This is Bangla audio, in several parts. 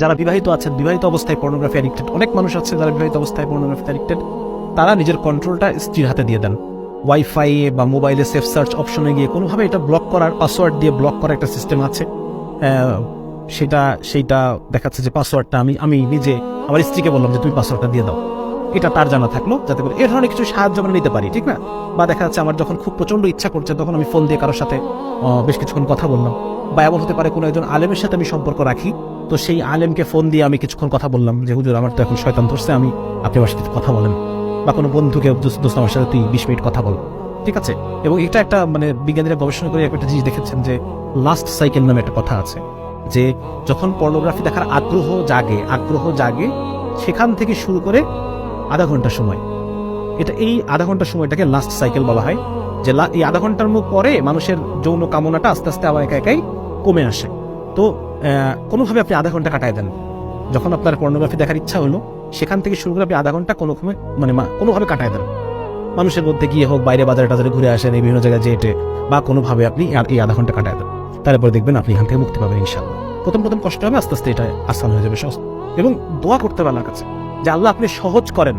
যারা বিবাহিত আছেন, বিবাহিত অবস্থায় পর্নোগ্রাফি অ্যাডিক্টেড অনেক মানুষ আছে যারা বিবাহিত অবস্থায় পর্নোগ্রাফি অ্যাডিক্টেড তারা নিজের কন্ট্রোলটা স্ত্রীর হাতে দিয়ে দেন। ওয়াইফাই বা মোবাইলে সেফ সার্চ অপশনে গিয়ে কোনোভাবে এটা ব্লক করার পাসওয়ার্ড দিয়ে ব্লক করার একটা সিস্টেম আছে। সেটা, সেইটা দেখাচ্ছে যে পাসওয়ার্ডটা আমি আমি নিজে, আমার স্ত্রীকে বললাম যে তুমি পাসওয়ার্ডটা দিয়ে দাও। এটা তার জানা থাকল, যাতে করে এ ধরনের কিছু সাহায্য আমরা নিতে পারি, ঠিক না? বা দেখা যাচ্ছে আমার যখন খুব প্রচণ্ড ইচ্ছা করছে, তখন আমি ফোন দিয়ে কারোর সাথে বেশ কিছুক্ষণ কথা বললাম। বা এমন হতে পারে কোনো একজন আলেমের সাথে আমি সম্পর্ক রাখি তো সেই আলেমকে ফোন দিয়ে আমি কিছুক্ষণ কথা বললাম যে, হুজুর, আমার তো এখন শয়তান ধরছে, আমি আপনি আমার সাথে কথা বলেন। বা কোনো বন্ধুকে দোস্ত আমার সাথে তুই বিশ মিনিট কথা বল। ঠিক আছে? এবং এটা একটা মানে বিজ্ঞানীরা গবেষণা করে একটা জিনিস দেখেছেন যে লাস্ট সাইকেল নামে একটা কথা আছে যে, যখন পর্নোগ্রাফি দেখার আগ্রহ জাগে আগ্রহ জাগে, সেখান থেকে শুরু করে আধা ঘণ্টা সময়। এটা এই আধা ঘণ্টা সময়টাকে লাস্ট সাইকেল বলা হয়, যে এই আধা ঘণ্টার পরে মানুষের যৌন কামনাটা আস্তে আস্তে আবার একা একাই কমে আসে। তো কোনোভাবে আপনি আধা ঘণ্টা কাটায় দেন। যখন আপনার পর্নোগ্রাফি দেখার ইচ্ছা হলো, সেখান থেকে শুরু করে আপনি আধা ঘণ্টা কোনো মানে কোনোভাবে কাটায় দেন। মানুষের মধ্যে গিয়ে হোক, বাইরে বাজারে টাজারে ঘুরে আসেন, এই বিভিন্ন জায়গায় যেটে বা কোনোভাবে আপনি এই আধা ঘণ্টা কাটায় দেন। তারপরে দেখবেন আপনি এখান থেকে মুক্তি পাবেন ইনশাল্লাহ প্রথম প্রথম কষ্ট হবে, আস্তে আস্তে এটা আসান হয়ে যাবে সহজ। এবং দোয়া করতে হবে আল্লাহর কাছে যে আল্লাহ আপনি সহজ করেন।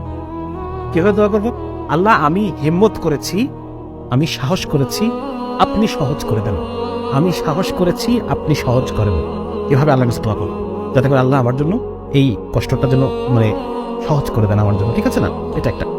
কীভাবে দোয়া করব? আল্লাহ আমি হিম্মত করেছি, আমি সাহস করেছি, আপনি সহজ করে দেন। আমি সাহস করেছি, আপনি সহজ করেন। এভাবে আল্লাহ কাছে দোয়া করব যাতে করে আল্লাহ আমার জন্য এই কষ্টটা যেন মানে সহজ করে দেন আমার জন্য। ঠিক আছে না? এটা একটা।